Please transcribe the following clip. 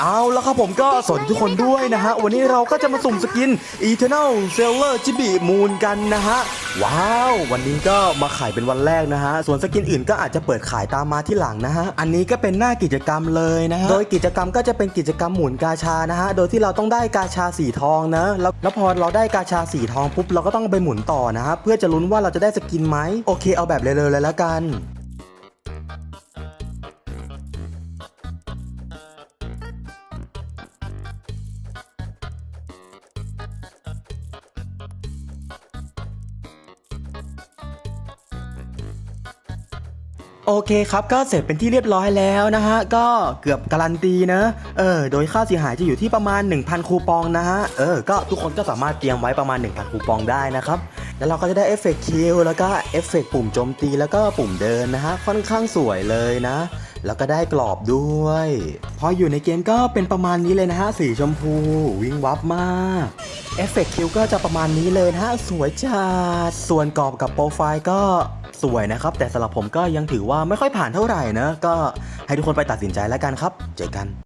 เอาแล้วครับผมก็สวัสดีทุกคนด้วยนะฮะ วันนี้เราก็จะมาสุ่มสกิน Eternal Seller Chibi Moon กันนะฮะ ว้าว วันนี้ก็มาขายเป็นวันแรกนะฮะ ส่วนสกินอื่นก็อาจจะเปิดขายตามมาที่หลังนะฮะ อันนี้ก็เป็นหน้ากิจกรรมเลยนะฮะ โดยกิจกรรมก็จะเป็นกิจกรรมหมุนกาชานะฮะ โดยที่เราต้องได้กาชาสีทองนะ แล้วแล้วพอเราได้กาชาสีทองปุ๊บเราก็ต้องไปหมุนต่อนะฮะเพื่อจะลุ้นว่าเราจะได้สกินไหมโอเคเอาแบบเร็วๆเลยแล้วกัน โอเคครับก็เสร็จเป็นที่เรียบร้อยแล้วนะฮะก็เกือบการันตีนะเออโดยค่าเสียหายจะอยู่ที่ประมาณ 1,000 คูปองนะฮะเออก็ทุกคนก็สามารถเตรียมไว้ประมาณ 1,000 คูปองได้นะครับแล้วเราก็จะได้เอฟเฟกต์คิวแล้วก็เอฟเฟกต์ปุ่มโจมตีแล้วก็ปุ่มเดินนะฮะค่อนข้างสวยเลยนะ แล้วก็ได้กรอบด้วย พออยู่ในเกมก็เป็นประมาณนี้เลยนะฮะสีชมพูวิ่งวับมาก เอฟเฟกต์คิวก็จะประมาณนี้เลยนะฮะสวยจัดส่วนกรอบกับโปรไฟล์ก็สวยนะครับ แต่สำหรับผมก็ยังถือว่าไม่ค่อยผ่านเท่าไหร่นะ ก็ให้ทุกคนไปตัดสินใจแล้วกันครับ เจอกัน